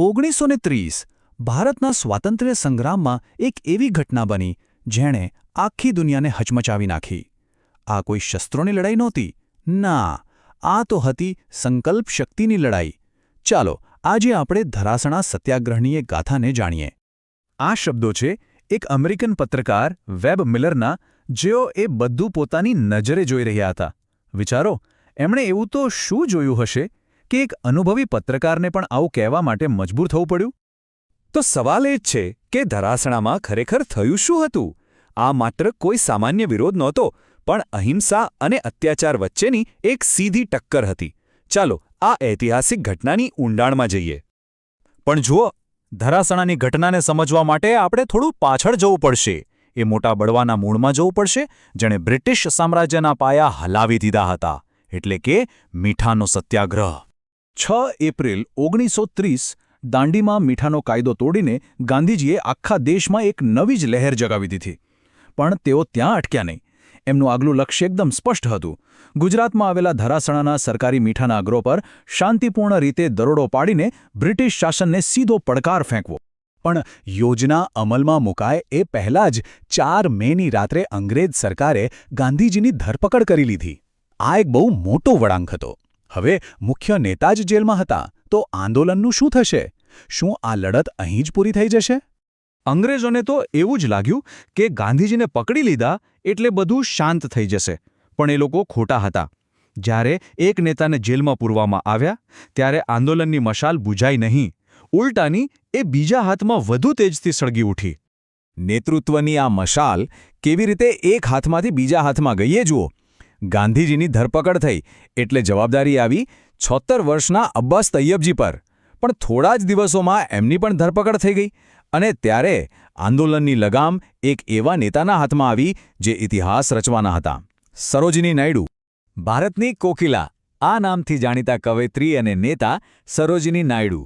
ઓગણીસો ત્રીસ ભારતના સ્વાતંત્ર્ય સંગ્રામમાં એક એવી ઘટના બની જેણે આખી દુનિયાને હચમચાવી નાખી. આ કોઈ શસ્ત્રોની લડાઈ નહોતી. ના, આ તો હતી સંકલ્પ શક્તિની લડાઈ. ચાલો, આજે આપણે ધરાસણા સત્યાગ્રહની ગાથાને જાણીએ. આ શબ્દો છે એક અમેરિકન પત્રકાર વેબ મિલરના, જેઓ એ બધું પોતાની નજરે જોઈ રહ્યા હતા. વિચારો, એમણે એવું તો શું જોયું હશે? કે એક અનુભવી પત્રકારને પણ આવું કહેવા માટે મજબૂર થવું પડ્યું? તો સવાલ એ જ છે કે ધરાસણામાં ખરેખર થયું શું હતું? આ માત્ર કોઈ સામાન્ય વિરોધ નહોતો, પણ અહિંસા અને અત્યાચાર વચ્ચેની એક સીધી ટક્કર હતી. ચાલો, આ ઐતિહાસિક ઘટનાની ઊંડાણમાં જઈએ. પણ જુઓ ધરાસણાની ઘટનાને સમજવા માટે આપણે થોડું પાછળ જવું પડશે. એ મોટા બળવાના મૂળમાં જવું પડશે, જેણે બ્રિટિશ સામ્રાજ્યના પાયા હલાવી દીધા હતા. એટલે કે મીઠાનો સત્યાગ્રહ. છ એપ્રિલ ઓગણીસો ત્રીસ દાંડીમાં મીઠાનો કાયદો તોડીને ગાંધીજીએ આખા દેશમાં એક નવી જ લહેર જગાવી દીધી. પણ તેઓ ત્યાં અટક્યા નહીં. એમનું આગલું લક્ષ્ય એકદમ સ્પષ્ટ હતું. ગુજરાતમાં આવેલા ધરાસણાના સરકારી મીઠાના અગ્રો પર શાંતિપૂર્ણ રીતે દરોડો પાડીને બ્રિટિશ શાસનને સીધો પડકાર ફેંકવો. પણ યોજના અમલમાં મુકાય એ પહેલાં જ ચાર મેની રાત્રે અંગ્રેજ સરકારે ગાંધીજીની ધરપકડ કરી લીધી. આ એક બહુ મોટો વળાંક હતો. હવે મુખ્ય નેતા જ જેલમાં હતા, તો આંદોલનનું શું થશે? શું આ લડત અહીં જ પૂરી થઈ જશે? અંગ્રેજોને તો એવું જ લાગ્યું કે ગાંધીજીને પકડી લીધા એટલે બધું શાંત થઈ જશે. પણ એ લોકો ખોટા હતા. જ્યારે એક નેતાને જેલમાં પૂરવામાં આવ્યા, ત્યારે આંદોલનની મશાલ બુજાઈ નહીં. ઉલટાની એ બીજા હાથમાં વધુ તેજથી સળગી ઉઠી. નેતૃત્વની આ મશાલ કેવી રીતે એક હાથમાંથી બીજા હાથમાં ગઈએ જુઓ. ગાંધીજીની ધરપકડ થઈ એટલે જવાબદારી આવી છોતર વર્ષના અબ્બાસ તૈયબજી પર. પણ થોડા જ દિવસોમાં એમની પણ ધરપકડ થઈ ગઈ અને ત્યારે આંદોલનની લગામ એક એવા નેતાના હાથમાં આવી જે ઇતિહાસ રચવાના હતા. સરોજિની નાયડુ, ભારતની કોકિલા, આ નામથી જાણીતા કવયત્રી અને નેતા સરોજિની નાયડુ.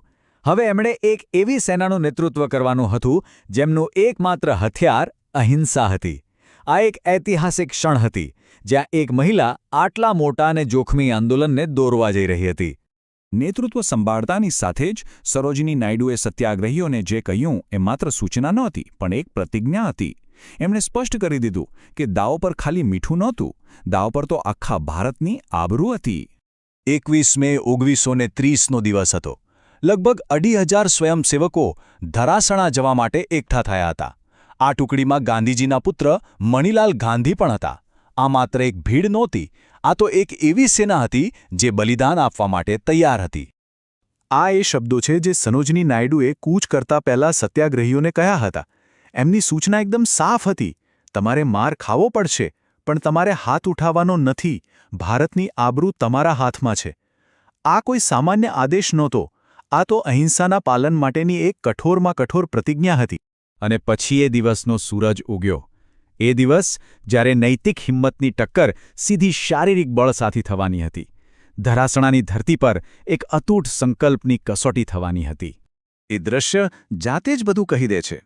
હવે એમણે એક એવી સેનાનું નેતૃત્વ કરવાનું હતું જેમનું એકમાત્ર હથિયાર અહિંસા હતી. આ એક ઐતિહાસિક ક્ષણ હતી જ્યાં એક મહિલા આટલા મોટા અને જોખમી આંદોલનને દોરવા જઈ રહી હતી. નેતૃત્વ સંભાળતાની સાથે જ સરોજિની નાયડુએ સત્યાગ્રહીઓને જે કહ્યું એ માત્ર સૂચના નહોતી, પણ એક પ્રતિજ્ઞા હતી. એમણે સ્પષ્ટ કરી દીધું કે દાવ પર ખાલી મીઠું નહોતું, દાવ પર તો આખા ભારતની આબરૂ હતી. એકવીસ મે ઓગણીસો ને ત્રીસનો દિવસ હતો. લગભગ અઢી હજાર સ્વયંસેવકો ધરાસણા જવા માટે એકઠા થયા હતા. આ ટુકડીમાં ગાંધીજીના પુત્ર મણિલાલ ગાંધી પણ હતા. આ માત્ર એક ભીડ નહોતી, આ તો એક એવી સેના હતી જે બલિદાન આપવા માટે તૈયાર હતી. આ એ શબ્દો છે જે સનોજની નાયડુએ કૂચ કરતા પહેલા સત્યાગ્રહીઓને કહ્યા હતા. એમની સૂચના એકદમ સાફ હતી, તમારે માર ખાવો પડશે, પણ તમારે હાથ ઉઠાવવાનો નથી, ભારતની આબરૂ તમારા હાથમાં છે. આ કોઈ સામાન્ય આદેશ નહોતો, આ તો અહિંસાના પાલન માટેની એક કઠોરમાં કઠોર પ્રતિજ્ઞા હતી. અને પછી એ દિવસનો સૂરજ ઉગ્યો. એ દિવસ જ્યારે નૈતિક હિંમતની ટક્કર સીધી શારીરિક બળ સાથે થવાની હતી. ધરાસણાની ધરતી પર એક અતૂટ સંકલ્પની કસોટી થવાની હતી. એ દ્રશ્ય જાતે જ બધું કહી દે છે.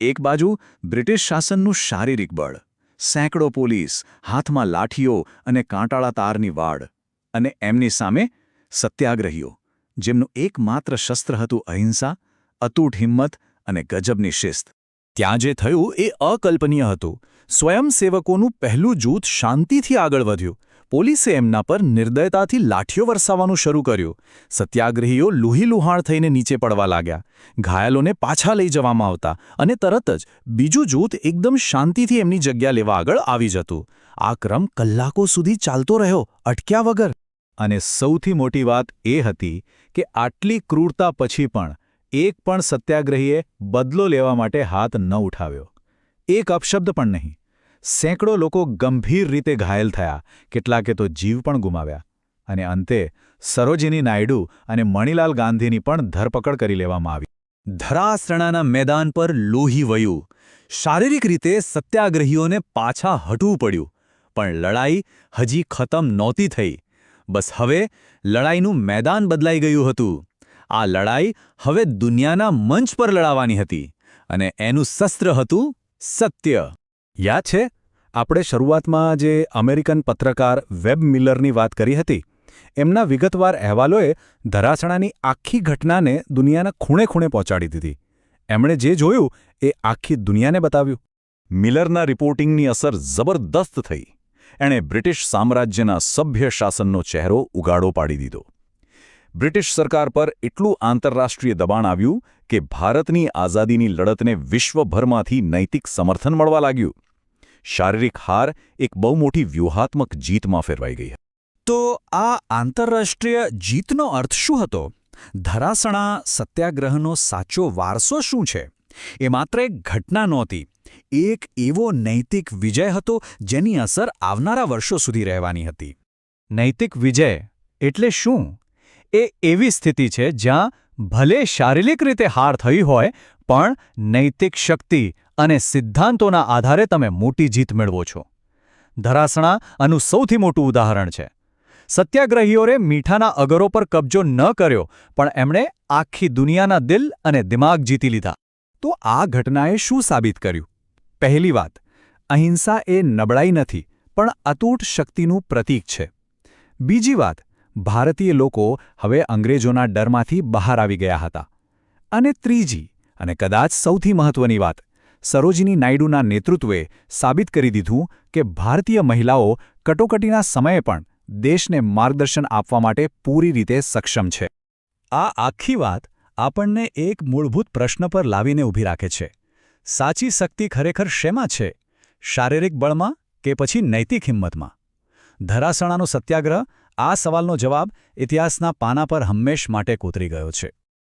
એક બાજુ બ્રિટિશ શાસનનું શારીરિક બળ, સેંકડો પોલીસ, હાથમાં લાઠીઓ અને કાંટાળા તારની વાડ અને એમની સામે સત્યાગ્રહીઓ, જેમનું એકમાત્ર શસ્ત્ર હતું અહિંસા, અતૂટ હિંમત અને ગજબની શિસ્ત. ત્યાં જે થયું એ અકલ્પનીય હતું. સ્વયંસેવકોનું પહેલું જૂથ શાંતિથી આગળ વધ્યું. પોલીસે એમના પર નિર્દયતાથી લાઠીઓ વરસાવવાનું શરૂ કર્યું. સત્યાગ્રહીઓ લુહીલુહાણ થઈને નીચે પડવા લાગ્યા. ઘાયલોને પાછા લઈ જવામાં આવતા અને તરત જ બીજું જૂથ એકદમ શાંતિથી એમની જગ્યા લેવા આગળ આવી જતું. આ ક્રમ કલાકો સુધી ચાલતો રહ્યો, અટક્યા વગર. અને સૌથી મોટી વાત એ હતી કે આટલી ક્રૂરતા પછી પણ એક પણ સત્યાગ્રહીએ બદલો લેવા માટે હાથ ન ઉઠાવ્યો. એક અપશબ્દ પણ નહીં. સેંકડો લોકો ગંભીર રીતે ઘાયલ થયા, કેટલાકે તો જીવ પણ ગુમાવ્યા. અને અંતે સરોજિની નાયડુ અને મણિલાલ ગાંધીની પણ ધરપકડ કરી લેવામાં આવી. ધરાસણાના મેદાન પર લોહી વયું. શારીરિક રીતે સત્યાગ્રહીઓને પાછા હટવું પડ્યું. પણ લડાઈ હજી ખતમ નહોતી થઈ. બસ હવે લડાઈનું મેદાન બદલાઈ ગયું હતું. આ લડાઈ હવે દુનિયાના મંચ પર લડાવાની હતી અને એનું શસ્ત્ર હતું સત્ય. યાદ છે, આપણે શરૂઆતમાં જે અમેરિકન પત્રકાર વેબ મિલરની વાત કરી હતી, એમના વિગતવાર અહેવાલોએ ધરાસણાની આખી ઘટનાને દુનિયાના ખૂણે ખૂણે પહોંચાડી દીધી. એમણે જે જોયું એ આખી દુનિયાને બતાવ્યું. મિલરના રિપોર્ટિંગની અસર જબરદસ્ત થઈ. એણે બ્રિટિશ સામ્રાજ્યના સભ્ય શાસનનો ચહેરો ઉગાડો પાડી દીધો. બ્રિટિશ સરકાર પર એટલું આંતરરાષ્ટ્રીય દબાણ આવ્યું કે ભારતની આઝાદીની લડતને વિશ્વભરમાંથી નૈતિક સમર્થન મળવા લાગ્યું. શારીરિક હાર એક બહુ મોટી વ્યૂહાત્મક જીતમાં ફેરવાઈ ગઈ. તો આ આંતરરાષ્ટ્રીય જીતનો અર્થ શું હતો? ધરાસણા સત્યાગ્રહનો સાચો વારસો શું છે? એ માત્ર એક ઘટના નહોતી, એક એવો નૈતિક વિજય હતો જેની અસર આવનારા વર્ષો સુધી રહેવાની હતી. નૈતિક વિજય એટલે શું? એ એવી સ્થિતિ છે જ્યાં ભલે શારીરિક રીતે હાર થઈ હોય, પણ નૈતિક શક્તિ અને સિદ્ધાંતોના આધારે તમે મોટી જીત મેળવો છો. ધરાસણા આનું સૌથી મોટું ઉદાહરણ છે. સત્યાગ્રહીઓએ મીઠાના અગરો પર કબજો ન કર્યો, પણ એમણે આખી દુનિયાના દિલ અને દિમાગ જીતી લીધા. તો આ ઘટનાએ શું સાબિત કર્યું? પહેલી વાત, અહિંસા એ નબળાઈ નથી, પણ અતૂટ શક્તિનું પ્રતીક છે. બીજી વાત ભારતીય લોકો હવે અંગ્રેજોના ડરમાંથી બહાર આવી ગયા હતા. અને ત્રીજી, અને કદાચ સૌથી મહત્વની વાત, સરોજિની નાયડુના નેતૃત્વે સાબિત કરી દીધું કે ભારતીય મહિલાઓ કટોકટીના સમયે પણ દેશને માર્ગદર્શન આપવા માટે પૂરી રીતે સક્ષમ છે. આ આખી વાત આપણને એક મૂળભૂત પ્રશ્ન પર લાવીને ઊભી રાખે છે. સાચી શક્તિ ખરેખર શેમાં છે? શારીરિક બળમાં કે પછી નૈતિક હિંમતમાં? ધરાસણાનો સત્યાગ્રહ આ સવાલનો જવાબ ઇતિહાસના પાના પર હંમેશ માટે કોતરી ગયો છે.